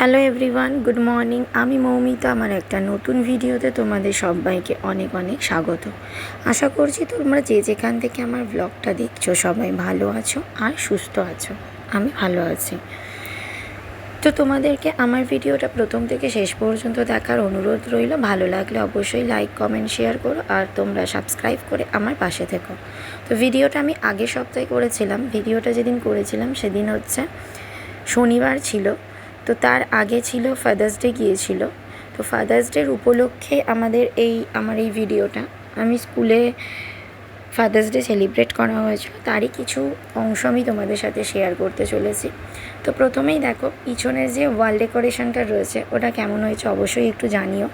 Hello everyone, good morning. আমি মৌমিতা, আমার একটা নতুন ভিডিওতে তোমাদের সবাইকে অনেক অনেক স্বাগত। আশা করছি তোমরা যে যেখান থেকে আমার ব্লগটা দেখছ সবাই ভালো আছো আর সুস্থ আছো। আমি ভালো আছি। তো তোমাদেরকে আমার ভিডিওটা প্রথম থেকে শেষ পর্যন্ত দেখার অনুরোধ রইল। ভালো লাগলে অবশ্যই লাইক কমেন্ট শেয়ার করো আর তোমরা সাবস্ক্রাইব করে আমার পাশে থেকো। তো ভিডিওটা আমি আগের সপ্তাহে করেছিলাম। ভিডিওটা যেদিন করেছিলাম সেদিন হচ্ছে শনিবার ছিল। তো তার আগে ছিল ফাদার্স ডে গিয়েছিল। তো ফাদার্স ডের উপলক্ষে আমাদের এই, আমার এই ভিডিওটা, আমি স্কুলে ফাদার্স ডে সেলিব্রেট করা হয়েছিল, তারই কিছু অংশ আমি তোমাদের সাথে শেয়ার করতে চলেছি। তো প্রথমেই দেখো, পিছনের যে ওয়াল ডেকোরেশনটা রয়েছে, ওটা কেমন হয়েছে অবশ্যই একটু জানিও।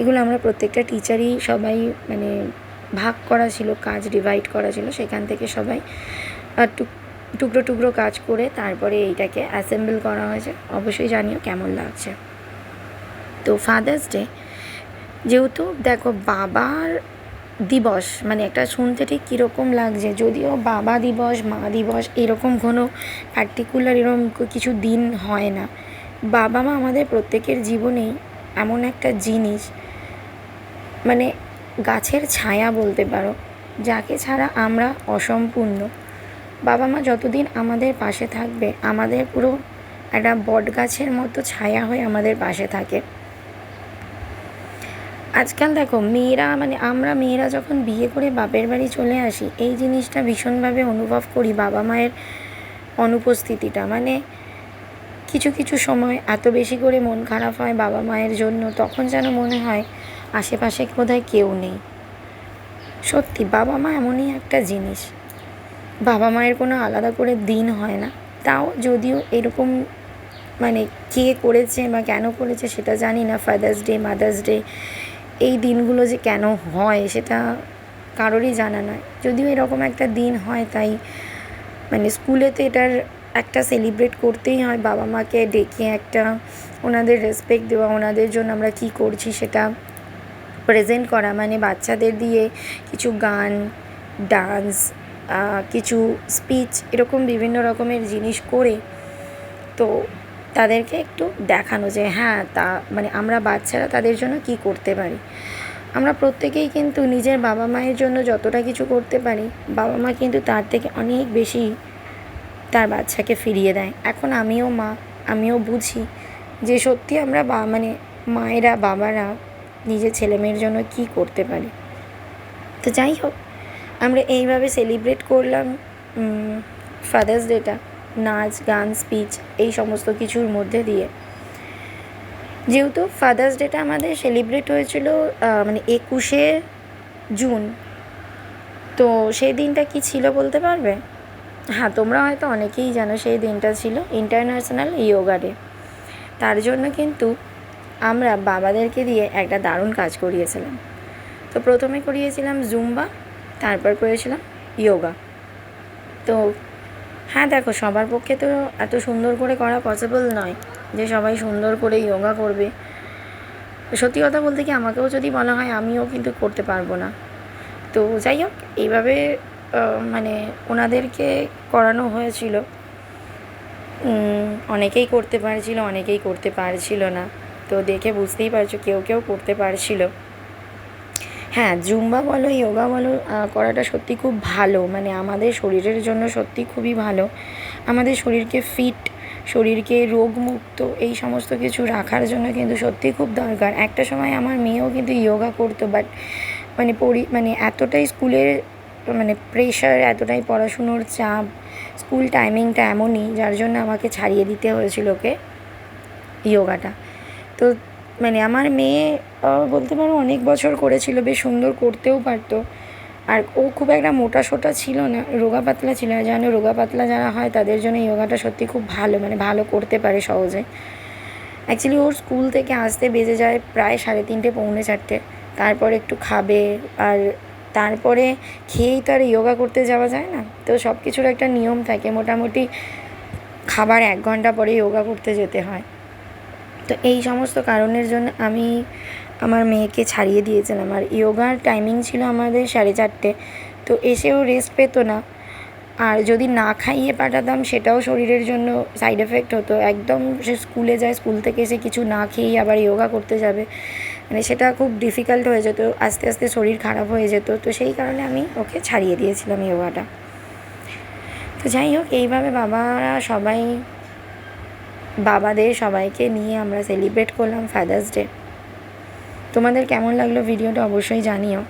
এগুলো আমরা প্রত্যেকটা টিচারই সবাই মানে ভাগ করা ছিল, কাজ ডিভাইড করা ছিল, সেখান থেকে সবাই টুক টুকরো টুকরো কাজ করে তারপরে এইটাকে অ্যাসেম্বল করা হয়েছে। অবশ্যই জানিও কেমন লাগছে। তো ফাদার্স ডে যেহেতু দেখো বাবার দিবস মানে একটা শুনতে ঠিক কীরকম লাগছে, যদিও বাবা দিবস, মা দিবস, এরকম কোনো পার্টিকুলার এরকম কিছু দিন হয় না। বাবা মা আমাদের প্রত্যেকের জীবনেই এমন একটা জিনিস মানে গাছের ছায়া বলতে পারো, যাকে ছাড়া আমরা অসম্পূর্ণ। বাবা মা যতদিন আমাদের পাশে থাকবে, আমাদের পুরো একটা বট গাছের মতো ছায়া হয়ে আমাদের পাশে থাকে। আজকাল দেখো, মেয়েরা মানে আমরা মেয়েরা যখন বিয়ে করে বাপের বাড়ি চলে আসি, এই জিনিসটা ভীষণভাবে অনুভব করি বাবা মায়ের অনুপস্থিতিটা। মানে কিছু কিছু সময় এত বেশি করে মন খারাপ হয় বাবা মায়ের জন্য, তখন যেন মনে হয় আশেপাশে বোধহয় কেউ নেই। সত্যি, বাবা মা এমনই একটা জিনিস। বাবা মায়ের কোনো আলাদা করে দিন হয় না। তাও যদিও এরকম মানে কে করেছে বা কেন করেছে সেটা জানি না। ফাদার্স ডে মাদার্স ডে এই দিনগুলো যে কেন হয় সেটা কারোরই জানা নয়। যদিও এরকম একটা দিন হয় তাই মানে স্কুলেতে এটার একটা সেলিব্রেট করতেই হয়। বাবা মাকে ডেকে একটা ওনাদের রেসপেক্ট দেওয়া, ওনাদের জন্য আমরা কী করছি সেটা প্রেজেন্ট করা। মানে বাচ্চাদের দিয়ে কিছু গান ডান্স কিছু স্পিচ এরকম বিভিন্ন রকমের জিনিস করে তো তাদেরকে একটু দেখানো যে হ্যাঁ তা মানে আমরা বাচ্চারা তাদের জন্য কি করতে পারি। আমরা প্রত্যেকেই কিন্তু নিজের বাবা মায়ের জন্য যতটা কিছু করতে পারি, বাবা মা কিন্তু তার থেকে অনেক বেশি তার বাচ্চাকে ফিরিয়ে দেয়। এখন আমিও মা, আমিও বুঝি যে সত্যি আমরা বা মানে মায়েরা, বাবারা নিজের ছেলেমেয়ের জন্য কী করতে পারি। তো যাই হোক আমরা এইভাবে সেলিব্রেট করলাম ফাদার্স ডেটা নাচ, গান স্পিচ এই সমস্ত কিছুর মধ্যে দিয়ে। যেহেতু ফাদার্স ডেটা আমাদের সেলিব্রেট হয়েছিল মানে একুশে জুন তো সেই দিনটা কি ছিল বলতে পারবে? হ্যাঁ তোমরা হয়তো অনেকেই জানো সেই দিনটা ছিল ইন্টারন্যাশনাল ইয়োগা ডে তার জন্য কিন্তু আমরা বাবাদেরকে দিয়ে একটা দারুণ কাজ করিয়েছিলাম। তো প্রথমে করিয়েছিলাম জুম্বা তারপর করেছিলাম ইয়োগা তো হ্যাঁ দেখো, সবার পক্ষে তো এত সুন্দর করে করা পসিবল নয় যে সবাই সুন্দর করে ইয়োগা করবে। সত্যি কথা বলতে কি আমাকেও যদি বলা হয়, আমিও কিন্তু করতে পারব না। তো যাই হোক, এইভাবে মানে ওনাদেরকে করানো হয়েছিল। অনেকেই করতে পারছিল, অনেকেই করতে পারছিল না। তো দেখে বুঝতেই পারছ, কেউ কেউ করতে পারছিল। হ্যাঁ জুম্বা বলো, ইয়োগা বলো করাটা সত্যি খুব ভালো। মানে আমাদের শরীরের জন্য সত্যি খুবই ভালো। আমাদের শরীরকে ফিট শরীরকে রোগমুক্ত, এই সমস্ত কিছু রাখার জন্য কিন্তু সত্যিই খুব দরকার। একটা সময় আমার মেয়েও কিন্তু ইয়োগা করতো বাট মানে পড়ি মানে এতটাই স্কুলের মানে প্রেশার এতটাই পড়াশুনোর চাপ স্কুল টাইমিংটা এমনই, যার জন্য আমাকে ছাড়িয়ে দিতে হয়েছিল ওকে ইয়োগাটা। তো মানে আমার মেয়ে বলতে পারো অনেক বছর করেছিল, বেশ সুন্দর করতেও পারতো। আর ও খুব একটা মোটা সোটা ছিল না, রোগা পাতলা ছিল না। জানো রোগা পাতলা যারা হয়, তাদের জন্য যোগাটা সত্যি খুব ভালো মানে ভালো করতে পারে সহজে। অ্যাকচুয়ালি ওর স্কুল থেকে আসতে বেজে যায় প্রায় সাড়ে তিনটে, পৌনে চারটে। তারপর একটু খাবে, আর তারপরে খেয়েই তো আর ইয়োগা করতে যাওয়া যায় না। তো সব কিছুর একটা নিয়ম থাকে, মোটামুটি খাবার এক ঘণ্টা পরে ইয়োগা করতে যেতে হয়। তো এই সমস্ত কারণের জন্য আমি আমার মেয়েকে ছাড়িয়ে দিয়েছিলাম। আর ইয়োগার টাইমিং ছিল আমাদের সাড়ে চারটে। তো এসেও রেস্ট পেতো না। আর যদি না খাইয়ে পাঠাতাম, সেটাও শরীরের জন্য সাইড এফেক্ট হতো। একদম সে স্কুলে যায়, স্কুল থেকে এসে কিছু না খেয়েই আবার ইয়োগা করতে যাবে। মানে সেটা খুব ডিফিকাল্ট হয়ে যেত। আস্তে আস্তে শরীর খারাপ হয়ে যেত। তো সেই কারণে আমি ওকে ছাড়িয়ে দিয়েছিলাম ইয়োগাটা তো যাই হোক, এইভাবে বাবারা সবাই বাবাদের সবাইকে নিয়ে আমরা সেলিব্রেট করলাম ফাদার্স ডে তোমাদের কেমন লাগল ভিডিওটা অবশ্যই জানিও।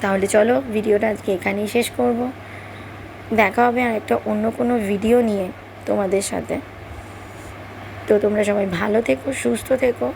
তাহলে চলো ভিডিওটা আজকে এখানেই শেষ করব। দেখা হবে আর একটা অন্য কোনো ভিডিও নিয়ে তোমাদের সাথে। তো তোমরা সবাই ভালো থেকো, সুস্থ থেকো।